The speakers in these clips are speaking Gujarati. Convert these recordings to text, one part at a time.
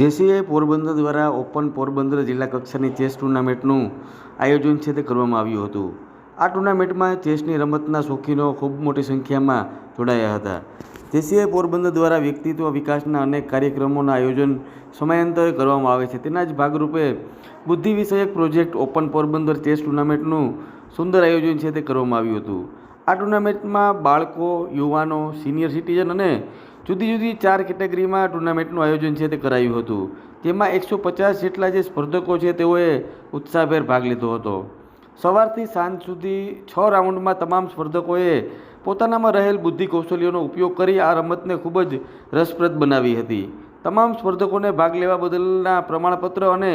જેસીઆઈ પોરબંદર દ્વારા ઓપન પોરબંદર જિલ્લા કક્ષાની ચેસ ટુર્નામેન્ટનું આયોજન છે તે કરવામાં આવ્યું હતું. આ ટુર્નામેન્ટમાં ચેસની રમતના શોખીનો ખૂબ મોટી સંખ્યામાં જોડાયા હતા. જેસીઆઈ પોરબંદર દ્વારા વ્યક્તિત્વ વિકાસના અનેક કાર્યક્રમોના આયોજન સમયાંતરે કરવામાં આવે છે. તેના જ ભાગરૂપે બુદ્ધિ વિષયક પ્રોજેક્ટ ઓપન પોરબંદર ચેસ ટુર્નામેન્ટનું સુંદર આયોજન છે તે કરવામાં આવ્યું હતું. આ ટુર્નામેન્ટમાં બાળકો, યુવાનો, સિનિયર સિટીઝન અને જુદી જુદી ચાર કેટેગરીમાં ટુર્નામેન્ટનું આયોજન છે તે કરાયું હતું. જેમાં એકસો પચાસ જેટલા જે સ્પર્ધકો છે તેઓએ ઉત્સાહભેર ભાગ લીધો હતો. સવારથી સાંજ સુધી છ રાઉન્ડમાં તમામ સ્પર્ધકોએ પોતાનામાં રહેલ બુદ્ધિ કૌશલ્યોનો ઉપયોગ કરી આ રમતને ખૂબ જ રસપ્રદ બનાવી હતી. તમામ સ્પર્ધકોને ભાગ લેવા બદલના પ્રમાણપત્ર અને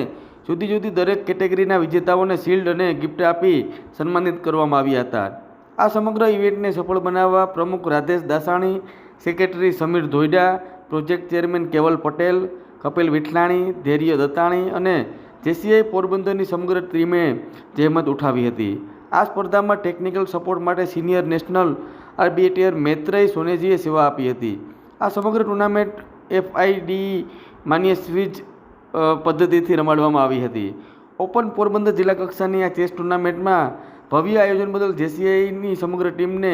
જુદી જુદી દરેક કેટેગરીના વિજેતાઓને શિલ્ડ અને ગિફ્ટ આપી સન્માનિત કરવામાં આવ્યા હતા. આ સમગ્ર ઇવેન્ટને સફળ બનાવવા પ્રમુખ Radhesh Dasani secretary Samir Dhoida, project chairman Keval Patel, Kapil Vithlani ધૈર્ય દત્તાણી અને જેસીઆઈ પોરબંદરની સમગ્ર ટીમે જહેમત ઉઠાવી હતી. આ સ્પર્ધામાં ટેકનિકલ સપોર્ટ માટે સિનિયર નેશનલ આર્બિએટર મૈત્રેય સોનેજીએ સેવા આપી હતી. આ સમગ્ર ટુર્નામેન્ટ એફઆઈડી માન્ય સ્વિચ પદ્ધતિથી રમાડવામાં આવી હતી. ઓપન પોરબંદર જિલ્લા કક્ષાની આ ચેસ ટુર્નામેન્ટમાં ભવ્ય આયોજન બદલ જેસીઆઈની સમગ્ર ટીમને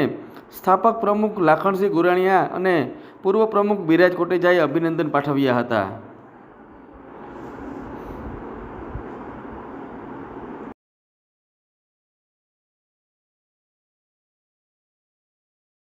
સ્થાપક પ્રમુખ લાખણસિંહ ગુરાણીયા અને પૂર્વ પ્રમુખ બિરાજ કોટેજાએ અભિનંદન પાઠવ્યા હતા.